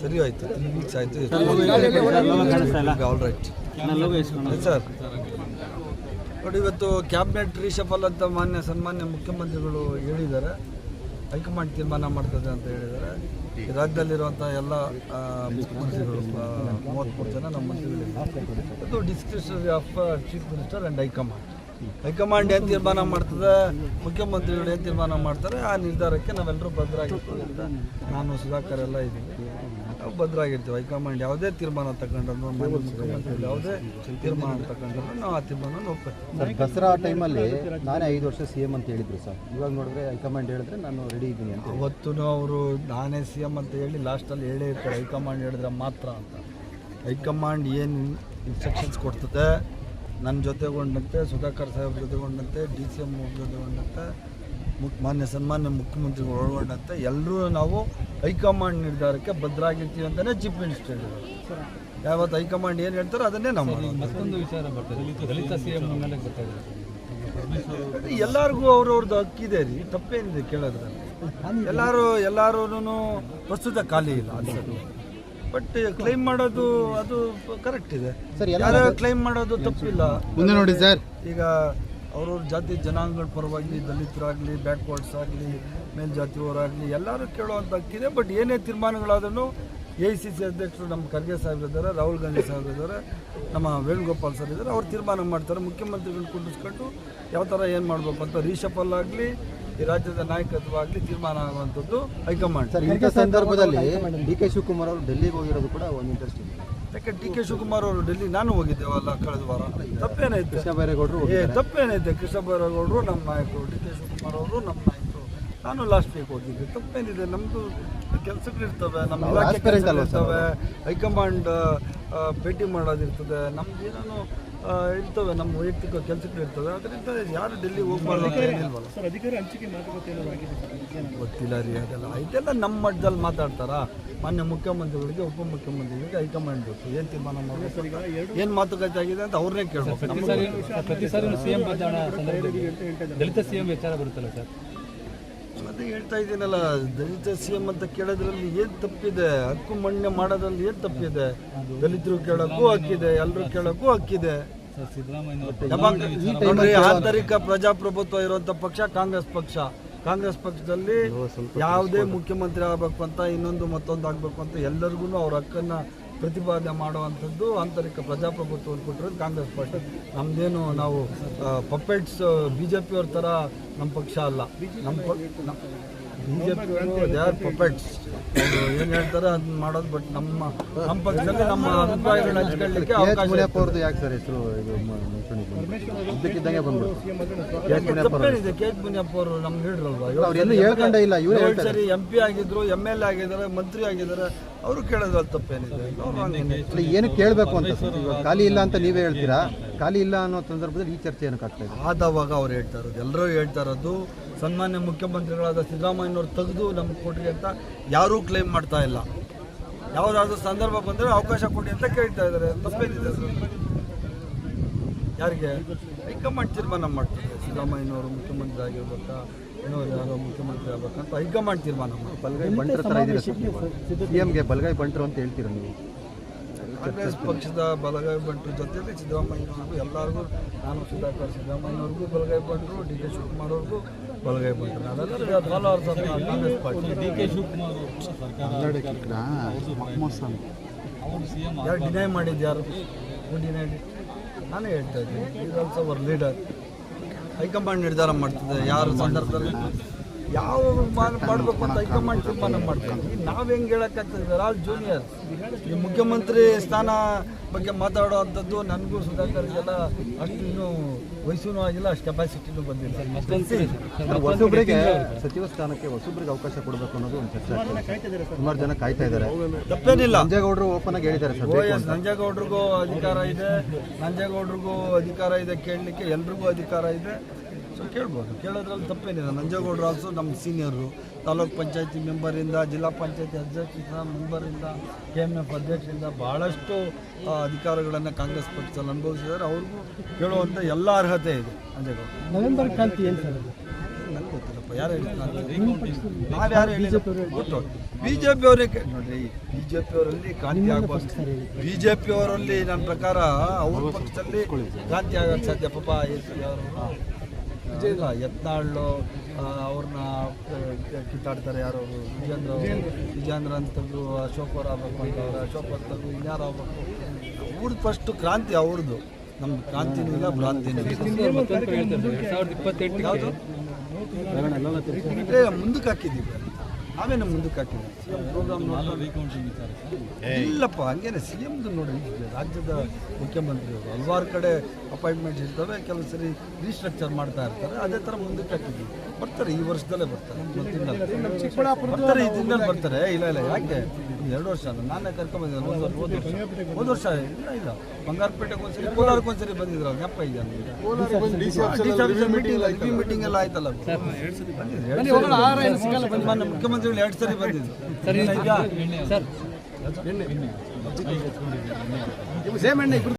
ಸರಿ ಆಯ್ತು three weeks ಆಯ್ತು ಆಲ್ ರೈಟ್ ಸರ್ ನೋಡಿ ಇವತ್ತು ಕ್ಯಾಬಿನೆಟ್ ರೀಶಫಲ್ ಅಂತ ಮಾನ್ಯ ಸನ್ಮಾನ್ಯ ಮುಖ್ಯಮಂತ್ರಿಗಳು ಹೇಳಿದ್ದಾರೆ ಹೈಕಮಾಂಡ್ ತೀರ್ಮಾನ ಮಾಡ್ತದೆ ಅಂತ ಹೇಳಿದ್ದಾರೆ ರಾಜ್ಯದಲ್ಲಿರುವಂಥ ಎಲ್ಲ ಮುಖ್ಯಮಂತ್ರಿಗಳು ಮೂವತ್ತ್ಮೂರು ಜನ ನಮ್ಮ ಮಂತ್ರಿಗಳಿದ್ದಾರೆ ಅದು description of chief minister and high command. High command ಏನು ತೀರ್ಮಾನ ಮಾಡ್ತದೆ ಮುಖ್ಯಮಂತ್ರಿಗಳು ಏನು ತೀರ್ಮಾನ ಮಾಡ್ತಾರೆ ಆ ನಿರ್ಧಾರಕ್ಕೆ ನಾವೆಲ್ಲರೂ ಭದ್ರಾಗಿರ್ತೀವಿ ಅಂತ ನಾನು ಸುಧಾಕರ್ ಎಲ್ಲ ಇದ್ದೀವಿ ನಾವು ಭದ್ರಾಗಿರ್ತೀವಿ. ಹೈಕಮಾಂಡ್ ಯಾವುದೇ ತೀರ್ಮಾನ ತಗೊಂಡ್ರು ಮುಖ್ಯಮಂತ್ರಿಗಳು ಯಾವುದೇ ತೀರ್ಮಾನ ತಗೊಂಡ್ರು ನಾವು ಆ ತೀರ್ಮಾನ ಸರ್ ದಸರಾ ಟೈಮಲ್ಲಿ ನಾನೇ ಐದು ವರ್ಷ ಸಿ ಎಂ ಅಂತ ಹೇಳಿದ್ರು ಸರ್. ಇವಾಗ ನೋಡಿದ್ರೆ ಹೈಕಮಾಂಡ್ ಹೇಳಿದ್ರೆ ನಾನು ರೆಡಿ ಇದ್ದೀನಿ ಅಂತ ಅವತ್ತು ಅವರು ನಾನೇ ಸಿ ಎಂ ಅಂತ ಹೇಳಿ ಲಾಸ್ಟಲ್ಲಿ ಹೇಳೇ ಇರ್ತಾರೆ ಹೈಕಮಾಂಡ್ ಹೇಳಿದ್ರೆ ಮಾತ್ರ ಅಂತ. ಹೈಕಮಾಂಡ್ ಏನು ಇನ್ಸ್ಟ್ರಕ್ಷನ್ಸ್ ಕೊಡ್ತದೆ ನನ್ನ ಜೊತೆಗೊಂಡಂತೆ ಸುಧಾಕರ್ ಸಾಹೇಬ್ ಜೊತೆಗೊಂಡಂತೆ ಡಿ ಸಿ ಎಂ ಜೊತೆಗೊಂಡಂತೆ ಮುಖ್ಯ ಮಾನ್ಯ ಸನ್ಮಾನ್ಯ ಮುಖ್ಯಮಂತ್ರಿಗಳು ಒಳಗೊಂಡಂತೆ ಎಲ್ಲರೂ ನಾವು ಹೈಕಮಾಂಡ್ ನಿರ್ಧಾರಕ್ಕೆ ಬದ್ಧರಾಗಿರ್ತೀವಿ ಅಂತಲೇ ಚೀಫ್ ಮಿನಿಸ್ಟರ್ ಹೇಳಿದ್ರು ಯಾವತ್ತು ಹೈಕಮಾಂಡ್ ಏನು ಹೇಳ್ತಾರೋ ಅದನ್ನೇ ನಾವು. ಮತ್ತೊಂದು ವಿಚಾರ ಬರ್ತದೆ ಎಲ್ಲರಿಗೂ ಅವ್ರವ್ರದ್ದು ಹಕ್ಕಿದೆ ರೀ ತಪ್ಪೇನಿದೆ ಕೇಳೋದ್ರಲ್ಲಿ. ಎಲ್ಲರೂ ಎಲ್ಲರೂ ಪ್ರಸ್ತುತ ಖಾಲಿ ಇಲ್ಲ ಅನ್ಸೋದು ಬಟ್ ಕ್ಲೈಮ್ ಮಾಡೋದು ಅದು ಕರೆಕ್ಟ್ ಇದೆ. ಯಾರು ಕ್ಲೈಮ್ ಮಾಡೋದು ತಪ್ಪಿಲ್ಲ. ಮುಂದೆ ನೋಡಿ ಸರ್. ಈಗ ಅವ್ರವ್ರ ಜಾತಿ ಜನಾಂಗಗಳ ಪರವಾಗಿ ದಲಿತರಾಗಲಿ ಬ್ಯಾಕ್ವರ್ಡ್ಸ್ ಆಗಲಿ ಮೇಲ್ಜಾತಿಯವರಾಗಲಿ ಎಲ್ಲರೂ ಕೇಳುವಂಥ ಹಕ್ಕಿದೆ ಬಟ್ ಏನೇ ತೀರ್ಮಾನಗಳಾದ್ರೂ ಎ ಸಿ ಸಿ ಅಧ್ಯಕ್ಷರು ನಮ್ಮ ಖರ್ಗೆ ಸಾಹೇಬ್ ಇದ್ದಾರೆ ರಾಹುಲ್ ಗಾಂಧಿ ಸಾಹೇಬ್ ಇದ್ದಾರೆ ನಮ್ಮ ವೇಣುಗೋಪಾಲ್ ಸರ್ ಇದ್ದಾರೆ. ಅವ್ರು ತೀರ್ಮಾನ ಮಾಡ್ತಾರೆ. ಮುಖ್ಯಮಂತ್ರಿಗಳು ಕುಂಡಿಸ್ಕೊಂಡು ಯಾವ ಥರ ಏನು ಮಾಡಬೇಕು ಅಂತ ರೀಶಫಲ್ ಆಗಲಿ ಈ ರಾಜ್ಯದ ನಾಯಕತ್ವವಾಗಲಿ ತೀರ್ಮಾನ ಆಗುವಂಥದ್ದು ಹೈಕಮಾಂಡ್. ಸರ್ ಇಂಥ ಸಂದರ್ಭದಲ್ಲಿ ಡಿ ಕೆ ಶಿವಕುಮಾರ್ ಅವರು ಡೆಲ್ಲಿಗೆ ಹೋಗಿರೋದು ಕೂಡ ಒಂದು ಇಂಟ್ರೆಸ್ಟ್ ಇದೆ. ಯಾಕೆ ಡಿ ಕೆ ಶಿವಕುಮಾರ್ ಅವರು ಡೆಲ್ಲಿ ನಾನು ಹೋಗಿದ್ದೇವಲ್ಲ ಕಳೆದ ವಾರ. ತಪ್ಪೇನೈತೆ? ಕೃಷ್ಣ ಬೈರೇಗೌಡರು ಏ ತಪ್ಪೇನೈತೆ? ಕೃಷ್ಣ ಬೈರೇಗೌಡರು ನಮ್ಮ ನಾಯಕರು ಡಿ ಕೆ ಶಿವಕುಮಾರ್ ಅವರು ನಮ್ಮ ನಾಯಕರು. ನಾನು ಲಾಸ್ಟ್ ವೀಕ್ ಹೋಗಿದ್ದೆ. ತಪ್ಪೇನಿದೆ ನಮ್ಮದು ಕೆಲಸಗಳಿರ್ತವೆ ನಮ್ಮ ಇಲಾಖೆ ಹೈಕಮಾಂಡ್ ಭೇಟಿ ಮಾಡೋದಿರ್ತದೆ ನಮ್ದು ಏನೇನೋ ಇರ್ತವೆ ನಮ್ಮ ವೈಯಕ್ತಿಕ ಕೆಲಸಗಳಿರ್ತವೆ ಅದರಿಂದ ಯಾರು ಡೆಲ್ಲಿ ಹೋಗ್ಬಾರ್ದು ಗೊತ್ತಿಲ್ಲ ರೀ ಅದೆಲ್ಲ. ಇದೆಲ್ಲ ನಮ್ಮ ಮಟ್ಟದಲ್ಲಿ ಮಾತಾಡ್ತಾರಾ? ಮಾನ್ಯ ಮುಖ್ಯಮಂತ್ರಿಗಳಿಗೆ ಉಪಮುಖ್ಯಮಂತ್ರಿಗಳಿಗೆ ಹೈಕಮಾಂಡ್ ಗೊತ್ತು. ಏನು ತೀರ್ಮಾನ ಮಾಡಬೇಕು? ಏನು ಮಾತುಕತೆ ಆಗಿದೆ ಅಂತ ಅವ್ರನ್ನೇ ಕೇಳಬೇಕು. ದಲಿತ ಸಿಎಂ ವಿಚಾರ ಬರುತ್ತಲ್ಲ ಸರ್? ಅದೇ ಹೇಳ್ತಾ ಇದ್ದೀನಲ್ಲ ದಲಿತ ಸಿ ಎಂ ಅಂತ ಕೇಳೋದ್ರಲ್ಲಿ ಏನ್ ತಪ್ಪಿದೆ? ಹಕ್ಕು ಮಣ್ಣೆ ಮಾಡೋದ್ರಲ್ಲಿ ಏನ್ ತಪ್ಪಿದೆ? ದಲಿತರು ಕೇಳೋಕ್ಕೂ ಹಕ್ಕಿದೆ ಎಲ್ಲರೂ ಕೇಳೋಕ್ಕೂ ಹಕ್ಕಿದೆ. ನೋಡ್ರಿ ಆಂತರಿಕ ಪ್ರಜಾಪ್ರಭುತ್ವ ಇರುವಂತ ಪಕ್ಷ ಕಾಂಗ್ರೆಸ್ ಪಕ್ಷ. ಕಾಂಗ್ರೆಸ್ ಪಕ್ಷದಲ್ಲಿ ಯಾವುದೇ ಮುಖ್ಯಮಂತ್ರಿ ಆಗ್ಬೇಕು ಅಂತ ಇನ್ನೊಂದು ಮತ್ತೊಂದು ಆಗ್ಬೇಕು ಅಂತ ಎಲ್ಲರಿಗೂ ಅವ್ರ ಹಕ್ಕನ್ನ ಪ್ರತಿಪಾದನೆ ಮಾಡುವಂಥದ್ದು ಆಂತರಿಕ ಪ್ರಜಾಪ್ರಭುತ್ವವನ್ನು ಕೊಟ್ಟಿರೋದು ಕಾಂಗ್ರೆಸ್ ಪಕ್ಷ. ನಮ್ದೇನು ನಾವು ಪಪ್ಪೆಟ್ಸ್ ಬಿ ಜೆ ಪಿಯವ್ರ ಥರ ನಮ್ಮ ಪಕ್ಷ ಅಲ್ಲ. ನಮ್ಮ ಬಿ ಜೆ ಪಿಯವರು ದೇ ಆರ್ ಅವರು ಏನು ಹೇಳ್ತಾರೆ ಅದನ್ನ ಮಾಡೋದು ಬಟ್ ನಮ್ಮ ನಮ್ಮ ಪಕ್ಷದಲ್ಲಿ ನಮ್ಮ ಅಭಿಪ್ರಾಯಗಳನ್ನ ಹಂಚ್ಕೊಳ್ಳಿಕ್ಕೆ ಅವಕಾಶ ಅವ್ರದ್ದು ಯಾಕೆ ಸರ್ ಹೆಸರು ಇದು ಇದ್ದಕ್ಕಿದ್ದಂಗೆ ಬಂದ್ಬಿಟ್ಟು ಕೆ ಎಚ್ ಮುನಿಯಪ್ಪ ಅವರು ನಮ್ಗೆ ಹೇಳಿರಲ್ವಾ ಅವ್ರು ಹೇಳ್ಕೊಂಡೇ ಇಲ್ಲ ಇವ್ರು ಹೇಳ್ತಾರೆ. ಸರಿ ಎಂ ಪಿ ಆಗಿದ್ರು ಎಂ ಎಲ್ ಎ ಆಗಿದ್ದಾರೆ ಮಂತ್ರಿ ಆಗಿದ್ದಾರೆ ಅವರು ಕೇಳೋದ್ರಲ್ಲಿ ತಪ್ಪೇನಿದೆ. ಏನು ಕೇಳಬೇಕು ಅಂತ ಸರ್? ಇವಾಗ ಖಾಲಿ ಇಲ್ಲ ಅಂತ ನೀವೇ ಹೇಳ್ತೀರಾ? ಖಾಲಿ ಇಲ್ಲ ಅನ್ನೋ ಸಂದರ್ಭದಲ್ಲಿ ಈ ಚರ್ಚೆ ಏನಕ್ಕೆ ಆಗ್ತಾ ಇದೆ ಆದವಾಗ ಅವ್ರು ಹೇಳ್ತಾ ಇರೋದು. ಎಲ್ಲರೂ ಹೇಳ್ತಾ ಇರೋದು ಸನ್ಮಾನ್ಯ ಮುಖ್ಯಮಂತ್ರಿಗಳಾದ ಸಿದ್ದರಾಮಯ್ಯನವ್ರು ತೆಗೆದು ನಮ್ಗೆ ಕೊಡ್ರಿ ಅಂತ ಯಾರೂ ಕ್ಲೇಮ್ ಮಾಡ್ತಾ ಇಲ್ಲ. ಯಾವುದಾದ್ರೂ ಸಂದರ್ಭ ಬಂದರೆ ಅವಕಾಶ ಕೊಡಿ ಅಂತ ಕೇಳ್ತಾ ಇದ್ದಾರೆ. ತಪ್ಪೇನಿದೆ? ಯಾರಿಗೆ? ಹೈಕಮಾಂಡ್ ತೀರ್ಮಾನ ಮಾಡ್ತಾರೆ ಸಿದ್ದರಾಮಯ್ಯನವರು ಮುಖ್ಯಮಂತ್ರಿ ಆಗಿರ್ಬೇಕಾ ಇನ್ನೊಂದು ಯಾರೋ ಮುಖ್ಯಮಂತ್ರಿ ಆಗ್ಬೇಕಂತ ಹೈಕಮಾಂಡ್ ತೀರ್ಮಾನ ಮಾಡ್ತಾರೆ. ಬಲಗೈ ಬಂಟರ ಥರ ಇದ್ದೀರಾ ಸರ್? ಸಿ ಎಮ್ಗೆ ಬಲಗೈ ಬಂಟರು ಅಂತ ಹೇಳ್ತೀರಾ ನೀವು? ಕಾಂಗ್ರೆಸ್ ಪಕ್ಷದ ಬಲಗೈ ಬಂಟರ ಜೊತೆಗೆ ಸಿದ್ದರಾಮಯ್ಯನವ್ರಿಗೂ ಎಲ್ಲರಿಗೂ ನಾನು ಸುಧಾಕರ್ ಸಿದ್ದರಾಮಯ್ಯನವ್ರಿಗೂ ಬಲಗೈ ಬಂಟರು ಡಿ ಕೆ ಶಿವಕುಮಾರ್ ಅವ್ರಿಗೂ ಬಲಗೈ ಬಂಟರು Congress party D K Shivakumar ಸರ್ಕಾರ ಅವರು ಸಿಎಂ ಯಾರು ಡಿನೈ ಮಾಡಿದ್ದು ಯಾರು? ಡಿನೈ ನಾನೇ ಹೇಳ್ತಾ ಇದ್ದೀನಿ. ಈಸ್ ಆಲ್ಸೋ ಅವರ್ ಲೀಡರ್ ಹೈಕಮಾಂಡ್ ನಿರ್ಧಾರ ಮಾಡ್ತದೆ ಯಾರು ಸಂದರ್ಭದಲ್ಲಿ? ಯಾವ ಮಾಡಬೇಕು ಮಾಡ್ಬೇಕು ಅಂತ ಹೈಕಮಾಂಡ್ ತೀರ್ಮಾನ ಮಾಡ್ತೀವಿ ನಾವು ಹೆಂಗೆ ಹೇಳಕ್ಕಾಗ್ತದೆ? ಆಲ್ ಜೂನಿಯರ್ ಈ ಮುಖ್ಯಮಂತ್ರಿ ಸ್ಥಾನ ಬಗ್ಗೆ ಮಾತಾಡೋ ಅಂಥದ್ದು ನನಗೂ ಸುಧಾಕರ್ಗೆಲ್ಲ ಅಷ್ಟು ಇನ್ನೂ ವಯಸ್ಸೂ ಆಗಿಲ್ಲ ಅಷ್ಟು ಕೆಪಾಸಿಟಿನೂ ಬಂದಿಲ್ಲ. ಸಚಿವ ಸ್ಥಾನಕ್ಕೆ ಹೊಸಬ್ರಿಗೆ ಅವಕಾಶ ಕೊಡಬೇಕು ಅನ್ನೋದು ಒಂದು ಚರ್ಚೆ ಆಗ್ತಿದೆ. ಸುಮಾರು ಜನ ಕಾಯ್ತಾ ಇದ್ದಾರೆ ತಪ್ಪೇನಿಲ್ಲ. ನಂಜೇಗೌಡರು ಓಪನ್ ಆಗಿ ಹೇಳಿದ್ದಾರೆ ಸರ್ ಓ ಎಸ್ ನಂಜೇಗೌಡ್ರಿಗೂ ಅಧಿಕಾರ ಇದೆ. ನಂಜೇಗೌಡರಿಗೂ ಅಧಿಕಾರ ಇದೆ ಕೇಳಲಿಕ್ಕೆ ಎಲ್ರಿಗೂ ಅಧಿಕಾರ ಇದೆ. ಸೊ ಕೇಳ್ಬೋದು. ಕೇಳೋದ್ರಲ್ಲಿ ತಪ್ಪೇನಿಲ್ಲ. ನಂಜೇಗೌಡರು ಆಲ್ಸೋ ನಮ್ಮ ಸೀನಿಯರು ತಾಲೂಕ್ ಪಂಚಾಯತಿ ಮೆಂಬರಿಂದ ಜಿಲ್ಲಾ ಪಂಚಾಯತಿ ಅಧ್ಯಕ್ಷ ಮೆಂಬರಿಂದ ಕೆ ಎಂ ಎಫ್ ಅಧ್ಯಕ್ಷರಿಂದ ಭಾಳಷ್ಟು ಅಧಿಕಾರಗಳನ್ನು ಕಾಂಗ್ರೆಸ್ ಪಕ್ಷದಲ್ಲಿ ಅನುಭವಿಸಿದ್ದಾರೆ. ಅವ್ರಿಗೂ ಕೇಳುವಂಥ ಎಲ್ಲ ಅರ್ಹತೆ ಇದೆ. ನಂಜೇಗೌಡ ನವೆಂಬರ್ ಕ್ರಾಂತಿ ಏನು ಸರ್ ನನಗೆ ಗೊತ್ತಿಲ್ಲಪ್ಪ. ಯಾರು ಹೇಳಿದ್ರು ನಾವು ಯಾರು ಹೇಳಿಲ್ಲ ಗೊತ್ತು ಬಿ ಜೆ ಪಿ ಅವರೇ ನೋಡ್ರಿ ಬಿ ಜೆ ಪಿ ಅವರಲ್ಲಿ ಕ್ರಾಂತಿ ಆಗ್ಬೋದು. ಬಿ ಜೆ ಪಿ ಅವರಲ್ಲಿ ನನ್ನ ಪ್ರಕಾರ ಅವ್ರ ಪಕ್ಷದಲ್ಲಿ ಕ್ರಾಂತಿ ಆಗಕ್ಕೆ ಸಾಧ್ಯ. ಪಾಪ ಇಲ್ಲ ಯತ್ನಾಳು ಅವ್ರನ್ನ ಕಿತ್ತಾಡ್ತಾರೆ ಯಾರು? ವಿಜೇಂದ್ರ. ವಿಜೇಂದ್ರ. ಅಂತಂದ್ರು ಅಶೋಕ್ ಅವ್ರು ಆಗ್ಬೇಕು ಅಂತವ್ರು ಅಶೋಕ್ ಅಂತಂದ್ರು ಇನ್ಯಾರು ಆಗ್ಬೇಕು? ಅವ್ರದ್ದು ಫಸ್ಟ್ ಕ್ರಾಂತಿ ಅವ್ರದ್ದು ನಮ್ಮ ಕ್ರಾಂತಿನೂ ಇಲ್ಲ ಭ್ರಾಂತಿನೂ ಇಲ್ಲ. ಮುಂದಕ್ಕೆ ಹಾಕಿದ್ದೀವಿ. ನಾವೇನು ಮುಂದಕ್ಕೆ ಹಾಕಿದ್ದೀವಿ ಪ್ರೋಗ್ರಾಮ್ ಇಲ್ಲಪ್ಪ, ಹಂಗೇನೆ. ಸಿ ಎಮ್ದು ನೋಡಿ ರಾಜ್ಯದ ಮುಖ್ಯಮಂತ್ರಿಯವರು ಹಲವಾರು ಕಡೆ ಅಪಾಯಿಂಟ್ಮೆಂಟ್ಸ್ ಇರ್ತವೆ, ಕೆಲವು ಸರಿ ರೀಸ್ಟ್ರಕ್ಚರ್ ಮಾಡ್ತಾ ಇರ್ತಾರೆ. ಅದೇ ಥರ ಮುಂದಕ್ಕೆ ಹಾಕಿದ್ವಿ ಬರ್ತಾರೆ, ಈ ವರ್ಷದಲ್ಲೇ ಬರ್ತಾರೆ. ಬರ್ತಾರೆ, ಈ ತಿಂಗಳಲ್ಲಿ ಬರ್ತಾರೆ. ಇಲ್ಲ ಇಲ್ಲ, ಯಾಕೆ? ಎರಡು ವರ್ಷ ಅಲ್ಲ ನಾನೇ ಕರ್ಕೊಂಬಂದಿದ್ದೆ ಒಂದು ವರ್ಷ ಒಂದು ವರ್ಷ. ಹೋದ ವರ್ಷ ಇಲ್ಲ ಇಲ್ಲ. ಬಂಗಾರಪೇಟೆಗೆ ಒಂದ್ಸರಿ ಕೋಲಾರಕ್ಕೆ ಒಂದ್ಸರಿ ಬಂದಿದ್ರು ಅವ್ರು ನೆಪ್ಪ ಇದೆ ಮೀಟಿಂಗ್ ಮೀಟಿಂಗ್ ಎಲ್ಲ ಆಯ್ತಲ್ಲ. ಮಾನ್ಯ ಮುಖ್ಯಮಂತ್ರಿಗಳು ಎರಡು ಸರಿ ಬಂದಿದ್ರು. ಸರ್ ಈಗ ಸರ್